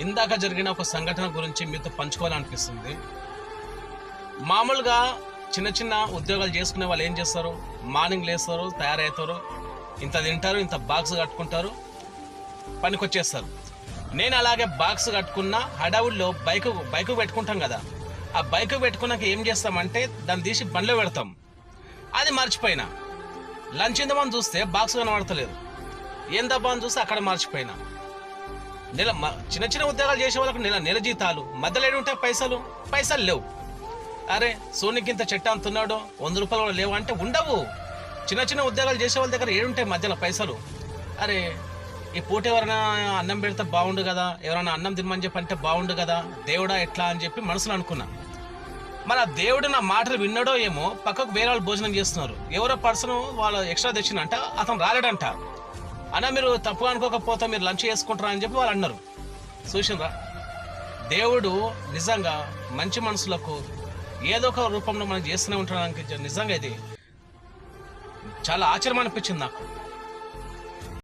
ఇందాక జరిగిన ఒక సంఘటన గురించి మీతో పంచుకోవాలనిపిస్తుంది. మామూలుగా చిన్న చిన్న ఉద్యోగాలు చేసుకునే వాళ్ళు ఏం చేస్తారు? మార్నింగ్ లేస్తారు తయారవుతారు. ఇంత తింటారు ఇంత బాక్స్ కట్టుకుంటారు పనికి వచ్చేస్తారు నేను అలాగే బాక్స్ కట్టుకున్న హడావుల్లో బైక్ బైక్ పెట్టుకుంటాం కదా. ఆ బైక్ పెట్టుకున్నాక ఏం చేస్తామంటే దాన్ని తీసి బండ్లో పెడతాం. అది మర్చిపోయినా. లంచ్ ఇందమని చూస్తే బాక్స్ కనబడతలేదు. ఏం దబ్బా అని చూస్తే అక్కడ మర్చిపోయినా. నెల చిన్న చిన్న ఉద్యోగాలు చేసే వాళ్ళకి నెల నెల జీతాలు. మధ్యలో ఏడు పైసలు పైసలు లేవు. అరే సోనికి ఇంత చెట్టు అంతున్నాడు వంద రూపాయలు కూడా లేవు అంటే ఉండవు. చిన్న చిన్న ఉద్యోగాలు చేసే వాళ్ళ దగ్గర ఏడుంటాయి మధ్యలో పైసలు. అరే ఈ పూట ఎవరైనా అన్నం పెడితే బాగుండు కదా ఎవరైనా అన్నం తినమని చెప్పి అంటే బాగుండు కదా దేవుడా ఎట్లా అని చెప్పి మనసులో అనుకున్నా. మరి ఆ దేవుడు నా మాటలు విన్నాడో ఏమో పక్కకు వేరే వాళ్ళు భోజనం చేస్తున్నారు. ఎవరో పర్సన్ వాళ్ళు ఎక్స్ట్రా తెచ్చిందంట అతను రాలేడంట. అన్న మీరు తప్పు అనుకోకపోతే మీరు లంచ్ చేసుకుంటారా అని చెప్పి వాళ్ళు అన్నారు. చూసిండ్రా? దేవుడు నిజంగా మంచి మనసులకు ఏదో ఒక రూపంలో మనం చేస్తూనే ఉంటాడానికి నిజంగా ఇది చాలా ఆశ్చర్యం అనిపించింది నాకు.